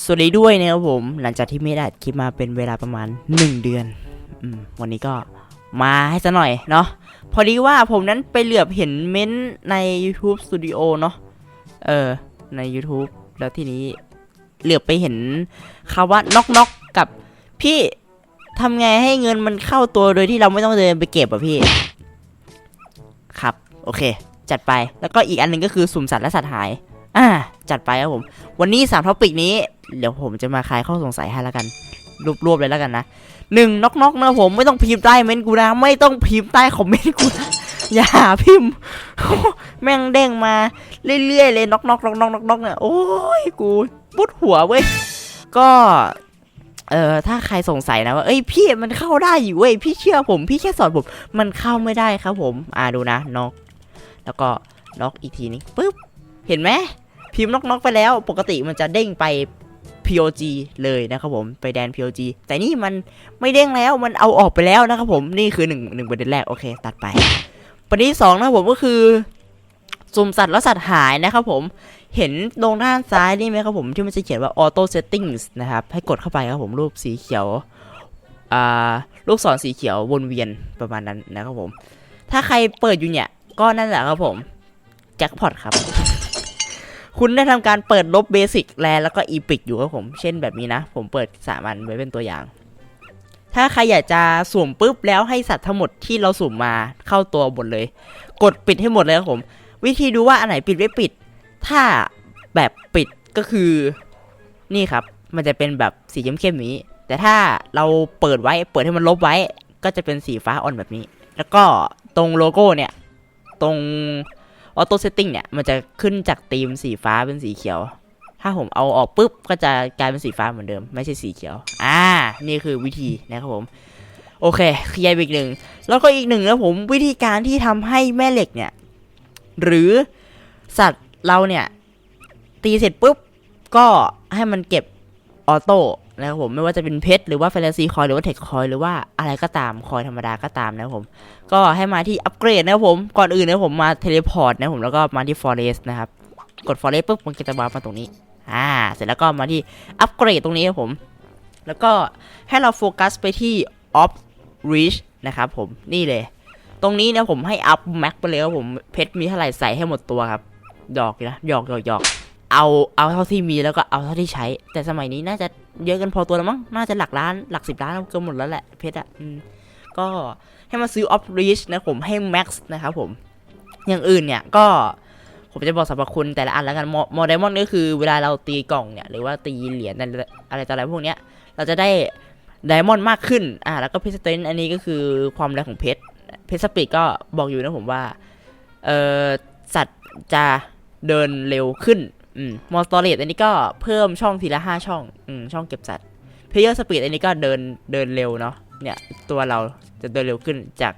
สวัสดีด้วยนะครับผมหลังจากที่ไม่ได้คลิปมาเป็นเวลาประมาณ 1 เดือนอวันนี้ก็มาให้ซะหน่อยเนาะพอดีว่าผมนั้นไปเหลือบเห็นเม้นต์ใน YouTube Studio เนาะเออใน YouTube แล้วทีนี้เหลือบไปเห็นคำว่าน็อกน็อกกับพี่ทำไงให้เงินมันเข้าตัวโดยที่เราไม่ต้องเดินไปเก็บอะพี่ ครับ โอเค จัดไปแล้วก็อีกอันหนึงก็คือสุ่มสัตว์และสัตว์หาย อ่า จัดไปครับผม วันนี้สามท็อปิกนี้ เดี๋ยวผมจะมาคลายข้อสงสัยให้แล้วกัน รวบๆเลยแล้วกันนะหนึ่งน็อกนกนะผมไม่ต้องพิมพ์ใต้เมนต์กูนะ ไม่ต้องพิมพ์ใต้คอมเมนต์กูนะอย่าพิมพ์ แม่งเด้งมาเรื่อยๆเลยน็อกนกน็อกนกน็อกนกเนี่ยโอ้ยกูปุดหัวเว้ยก็เอ่อถ้าใครสงสัยนะว่าเอ้ยพี่มันเข้าได้อยู่เว้ยพี่เชื่อผม พี่แค่สอนผมมันเข้าไม่ได้ครับผม อ่าดูนะน็อกแล้วก็น็อกอีกทีนึงปึ๊บเห็นไหมพิมพ์น็อกๆไปแล้ว ปกติมันจะเด้งไป POG เลยนะครับผมไปแดน POG แต่นี่มันไม่เด้งแล้วมันเอาออกไปแล้วนะครับผมนี่คือหนึ่งหนึ่งประเด็นแรกโอเค ตัดไป ประเด็นที่สองนะครับผมก็คือสุ่มสัตว์แล้วสัตว์หายนะครับผมเห็นตรงด้านซ้ายนี่ไหมครับผมที่มันจะเขียนว่า Auto Settings นะครับให้กดเข้าไปครับผมรูปสีเขียวอ่าลูกศรสีเขียววนเวียนประมาณนั้นนะครับผม ถ้าใครเปิดอยู่เนี่ย ก็นั่นแหละครับผม แจ็คพอตครับ คุณได้ทำการเปิดลบเบสิกแลแล้วก็อีพิกอยู่ครับผม เช่นแบบนี้นะ ผมเปิดสามันไว้เป็นตัวอย่าง ถ้าใครอยากจะสุ่มปุ๊บแล้วให้สัตว์ทั้งหมดที่เราสุ่มมาเข้าตัวหมดเลย กดปิดให้หมดเลยครับผม วิธีดูว่าอันไหนปิดไม่ปิด ถ้าแบบปิดก็คือนี่ครับ มันจะเป็นแบบสีเข้มๆนี้ แต่ถ้าเราเปิดไว้เปิดให้มันลบไว้ ก็จะเป็นสีฟ้าอ่อนแบบนี้ แล้วก็ตรงโลโก้เนี่ย ตรง ออโต้เซตติ้งเนี่ยมันจะขึ้นจากธีมสีฟ้าเป็นสีเขียว ถ้าผมเอาออกปุ๊บก็จะกลายเป็นสีฟ้าเหมือนเดิม ไม่ใช่สีเขียว อ่า นี่คือวิธีนะครับผม โอเคเคลียร์อีกหนึ่ง แล้วก็อีกหนึ่งนะผมวิธีการที่ทำให้แม่เหล็กเนี่ย หรือสัตว์เราเนี่ย ตีเสร็จปุ๊บก็ให้มันเก็บออโต้ นะครับผมไม่ว่าจะเป็นเพชรหรือว่าแฟนตาซีคอยหรือว่าเทคคอยหรือว่าอะไรก็ตามคอยธรรมดาก็ตามนะครับผม ก็ให้มาที่อัปเกรดนะครับผมก่อนอื่นนะครับผมมาเทเลพอร์ตนะครับผมแล้วก็มาที่ Forest นะครับกด Forest ปุ๊บมันก็จะวาร์ปมาตรงนี้อ่าเสร็จแล้วก็มาที่อัปเกรดตรงนี้ครับผม แล้วก็ให้เราโฟกัสไปที่ Off Reach นะครับผมนี่เลย ตรงนี้นะผมให้อัพแม็กไปเลยครับผมเพชรมีเท่าไหร่ใส่ให้หมดตัวครับหยอกนะหยอกหยอกหยอก เอาเอาเท่าที่มีแล้วก็เอาเท่าที่ใช้ แต่สมัยนี้น่าจะเยอะกันพอตัวแล้วมั้งน่าจะหลักล้านหลักสิบล้านเกินหมดแล้วแหละเพชรอะก็ให้มาซื้อ off reach นะผมให้ max นะครับผมอย่างอื่นเนี่ยก็ผมจะบอกสรรพคุณแต่ละอันแล้วกันโมเดมอนก็คือเวลาเราตีกล่องเนี่ยหรือว่าตีเหรียญอะไรอะไรต่ออะไรพวกเนี้ยเราจะได้ไดมอนด์มากขึ้นอ่าแล้วก็เพชรสเตนอันนี้ก็คือความแรงของเพชรเพชรสปีดก็บอกอยู่นะผมว่าเออสัตว์จะเดินเร็วขึ้น อืมมอสตอเรตอันนี้ก็เพิ่มช่องทีละห้าช่อง อืมช่องเก็บสัตว์เพลเยอร์สปีดอันนี้ก็เดินเดินเร็วเนาะเนี่ยตัวเราจะเดินเร็วขึ้นจาก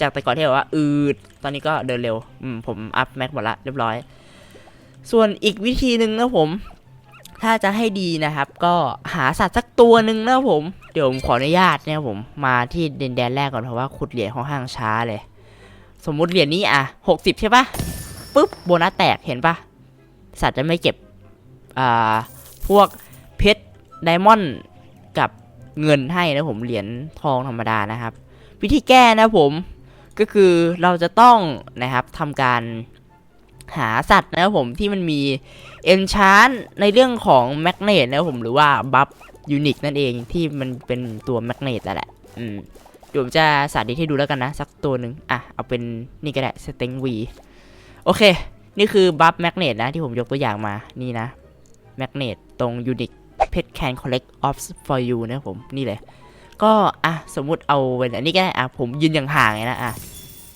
จากแต่ก่อนที่แบบว่าอืดตอนนี้ก็เดินเร็วอืมผมอัพแม็กหมดละเรียบร้อย ส่วนอีกวิธีหนึ่งนะผม ถ้าจะให้ดีนะครับ ก็หาสัตว์สักตัวหนึ่งนะผม เดี๋ยวผมขออนุญาตเนี่ยผมมาที่เดนแดนแรกก่อนเพราะว่าขุดเหรียญค่อนข้างช้าเลย สมมุติเหรียญนี้อะหกสิบใช่ปะปุ๊บโบนัสแตกเห็นปะ สัตว์จะไม่เก็บอ่าพวกเพชรไดมอนด์กับเงินให้นะผมเหรียญทองธรรมดานะครับ วิธีแก้นะผมก็คือเราจะต้องนะครับทำการหาสัตว์นะครับผมที่มันมีเอนชานในเรื่องของแมกเนตนะครับผมหรือว่าบัฟยูนิคนั่นเองที่มันเป็นตัวแมกเนตแหละอืมเดี๋ยวผมจะสาธิตให้ดูแล้วกันนะ สักตัวหนึ่งอะ เอาเป็นนี่ก็ได้สเต็งวีโอเค นี่คือบัฟแมกเนตนะที่ผมยกตัวอย่างมานี่นะแมกเนตตรงยูนิคเพชรแคนคอลเลกต์ออฟ for you นะผมนี่เลยก็อะสมมุติเอาเป็นอันนี้ก็ได้อะผมยืนอย่างห่างไงนะอะ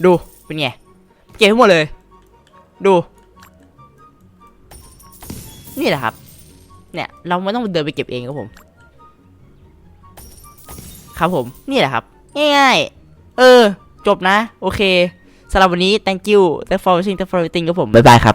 ดูเป็นไงเก็บให้หมดเลย ดู นี่แหละครับ เนี่ยเราไม่ต้องเดินไปเก็บเองครับผม ครับผมนี่แหละครับ ง่ายๆเออ จบนะ โอเค สำหรับวันนี้ thank you thank for watching thank for everything ครับผมบ๊ายบายครับ